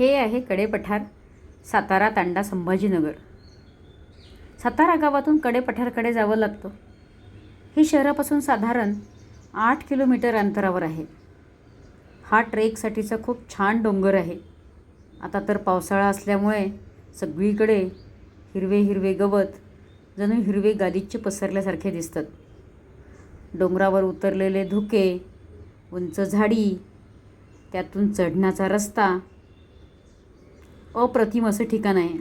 हे आहे कडेपठार सातारा तांडा संभाजीनगर. सातारा गावातून कडेपठारकडे जावं लागतं. हे शहरापासून साधारण आठ किलोमीटर अंतरावर आहे. हा ट्रेकसाठीचा खूप छान डोंगर आहे. आता तर पावसाळा असल्यामुळे सगळीकडे हिरवे हिरवे गवत जणू हिरवे गालिच्चे पसरल्यासारखे दिसतात. डोंगरावर उतरलेले धुके उंच झाडी त्यातून चढण्याचा रस्ता अप्रतिम असं ठिकाण आहे.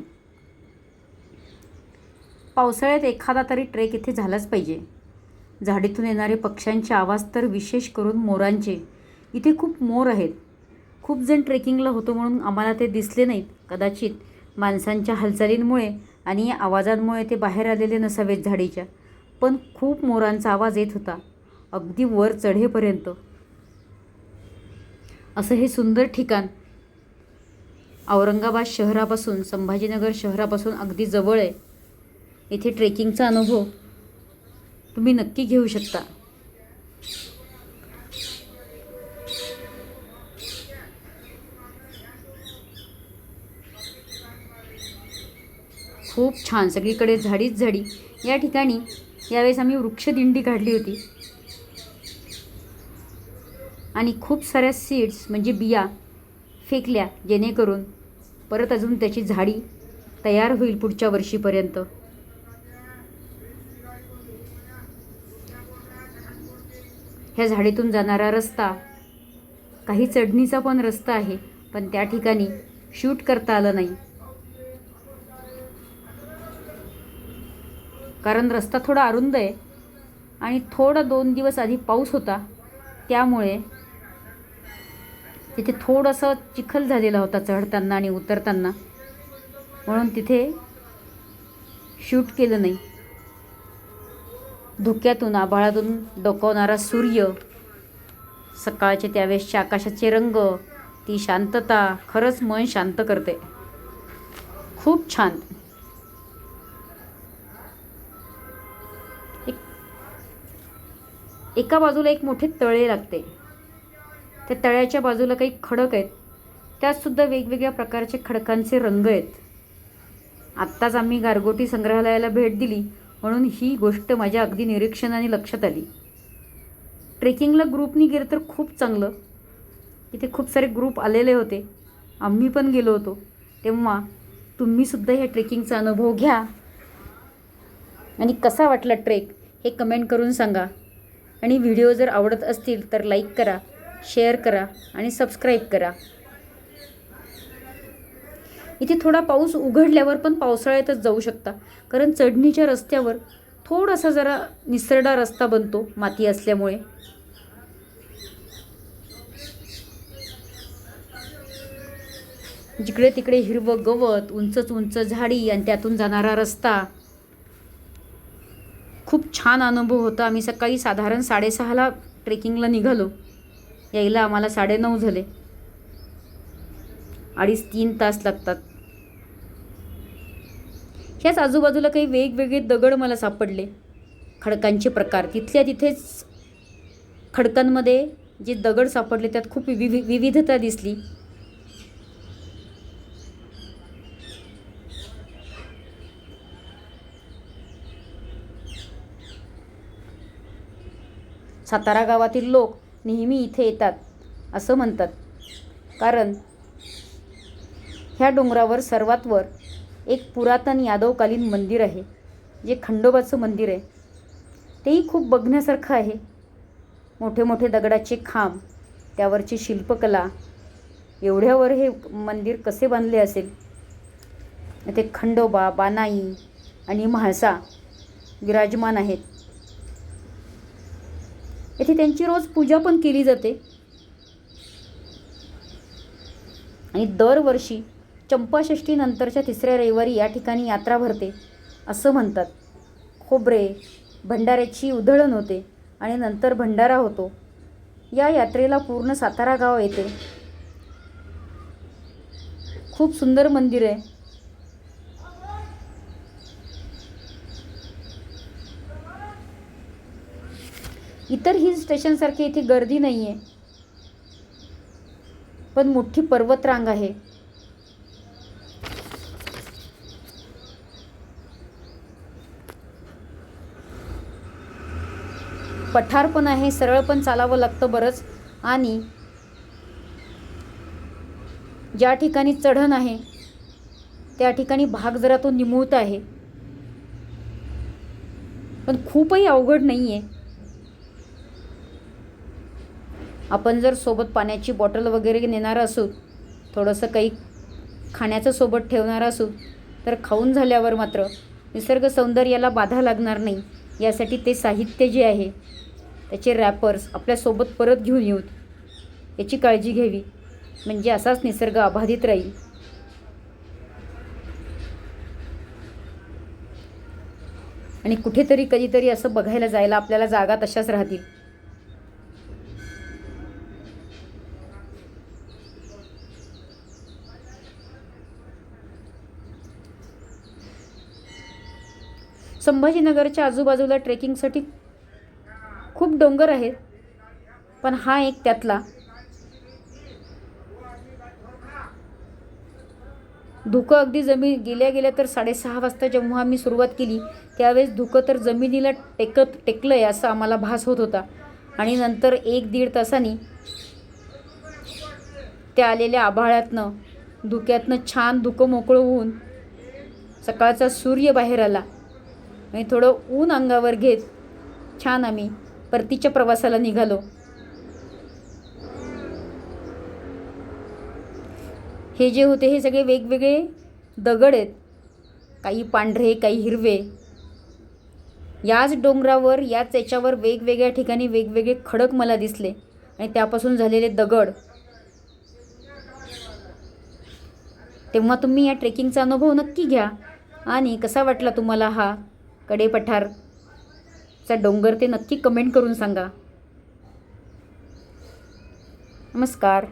पावसाळ्यात एखादा तरी ट्रेक इथे झालाच पाहिजे. झाडीतून येणारे पक्ष्यांचे आवाज तर विशेष करून मोरांचे. इथे खूप मोर आहेत. खूप जण ट्रेकिंगला होतो म्हणून आम्हाला ते दिसले नाहीत. कदाचित माणसांच्या हालचालींमुळे आणि या आवाजांमुळे ते बाहेर आलेले नसावेत झाडीच्या. पण खूप मोरांचा आवाज येत होता. अगदी वर चढेपर्यंत. असं हे सुंदर ठिकाण औरंगाबाद शहरापासून संभाजीनगर शहरापासून अगदी जवळ आहे. इथे ट्रेकिंगचा अनुभव तुम्ही नक्की घेऊ शकता. खूप छान. सगळीकडे झाडीच झाडी. या ठिकाणी यावेळेस आम्ही वृक्षदिंडी काढली होती. आणि खूप साऱ्या सीड्स म्हणजे बिया फेकल्या जेणेकरून परत अजून त्याची झाडी तयार होईल पुढच्या वर्षीपर्यंत. ह्या झाडीतून जाणारा रस्ता काही चढणीचा पण रस्ता आहे पण त्या ठिकाणी शूट करता आलं नाही. कारण रस्ता थोडा अरुंद आहे आणि थोडा दोन दिवस आधी पाऊस होता त्यामुळे तिथे थोडंसं चिखल झालेला होता चढताना आणि उतरताना. म्हणून तिथे शूट केलं नाही. धुक्यातून आभाळातून डोकावणारा सूर्य सकाळचे त्यावेळेसचे आकाशाचे रंग ती शांतता खरंच मन शांत करते. खूप छान. एक एका बाजूला एक मोठे तळे लागते. त्या तळ्याच्या बाजूला काही खडक आहेत. त्यातसुद्धा वेगवेगळ्या प्रकारचे खडकांचे रंग आहेत. आत्ताच आम्ही गारगोटी संग्रहालयाला भेट दिली म्हणून ही गोष्ट माझ्या अगदी निरीक्षणाने लक्षात आली. ट्रेकिंगला ग्रुपनी गेलं तर खूप चांगलं. इथे खूप सारे ग्रुप आलेले होते. आम्ही पण गेलो होतो. तेव्हा तुम्हीसुद्धा ह्या ट्रेकिंगचा अनुभव घ्या. आणि कसा वाटला ट्रेक हे कमेंट करून सांगा. आणि व्हिडिओ जर आवडत असतील तर लाईक करा. शेअर करा आणि सबस्क्राईब करा. इथे थोडा पाऊस उघडल्यावर पण पावसाळ्यातच जाऊ शकता. कारण चढणीच्या रस्त्यावर थोडासा जरा निसरडा रस्ता बनतो माती असल्यामुळे. जिकडे तिकडे हिरवं गवत उंचच उंच झाडी आणि त्यातून जाणारा रस्ता. खूप छान अनुभव होता. आम्ही सकाळी साधारण साडेसहाला ट्रेकिंगला निघालो. यायला आम्हाला साडेनऊ झाले. अडीच तीन तास लागतात. ह्याच आजूबाजूला काही वेगवेगळे दगड मला सापडले. खडकांचे प्रकार. तिथल्या तिथेच खडकांमध्ये जे दगड सापडले त्यात खूप विवि विविधता दिसली. सातारा गावातील लोक नेहमी इथे येतात असं म्हणतात. कारण ह्या डोंगरावर सर्वात वर एक पुरातन यादवकालीन मंदिर आहे जे खंडोबाचं मंदिर आहे. तेही खूप बघण्यासारखं आहे. मोठे मोठे दगडाचे खांब त्यावरची शिल्पकला एवढ्यावर हे मंदिर कसे बांधले असेल? ते खंडोबा बानाई आणि म्हाळसा विराजमान आहेत. येथे त्यांची रोज पूजा पण केली जाते. आणि दरवर्षी चंपाषष्ठीनंतरच्या तिसऱ्या रविवारी या ठिकाणी यात्रा भरते असं म्हणतात. खोबरे भंडाऱ्याची उधळण होते आणि नंतर भंडारा होतो. या यात्रेला पूर्ण सातारा गाव येते. खूप सुंदर मंदिर आहे. इतर हिल स्टेशनसारखी इथे गर्दी नाही आहे पण मोठी पर्वतरांग आहे. पठार पण आहे सरळ पण चालावं लागतं बरंच. आणि ज्या ठिकाणी चढण आहे त्या ठिकाणी भाग जरा तो निमुळत आहे. पण खूपही अवघड नाही आहे आपण जर सोबत पाण्याची बॉटल वगैरे नेणार असू थोडंसं काही खाण्याचं सोबत ठेवणार असू तर खाऊन झाल्यावर मात्र निसर्ग सौंदर्याला बाधा लागणार नाही. यासाठी ते साहित्य जे आहे त्याचे रॅपर्स आपल्यासोबत परत घेऊन येऊत. याची काळजी घ्यावी. म्हणजे असाच निसर्ग अबाधित राहील. आणि कुठेतरी कधीतरी असं बघायला जायला आपल्याला जागा तशाच राहतील. संभाजीनगरच्या आजूबाजूला ट्रेकिंगसाठी खूप डोंगर आहेत पण हा एक त्यातला. धुकं अगदी जमीन गेल्या गेल्या तर साडेसहा वाजता जेव्हा आम्ही सुरुवात केली त्यावेळेस धुकं तर जमिनीला टेकत टेकलं आहे असं आम्हाला भास होत होता. आणि नंतर एक दीड तासांनी त्या आलेल्या आभाळातनं धुक्यातनं छान धुकं मोकळं होऊन सकाळचा सूर्य बाहेर आला. आणि थोडं ऊन अंगावर घेत छान आम्ही परतीच्या प्रवासाला निघालो. हे जे होते हे सगळे वेगवेगळे दगड आहेत. काही पांढरे काही हिरवे. याच डोंगरावर याच याच्यावर वेगवेगळ्या ठिकाणी वेगवेगळे खडक मला दिसले आणि त्यापासून झालेले दगड. तेव्हा तुम्ही या ट्रेकिंगचा अनुभव नक्की घ्या आणि कसा वाटला तुम्हाला हा कडेपठारचा डोंगर ते नक्की कमेंट करून सांगा. नमस्कार.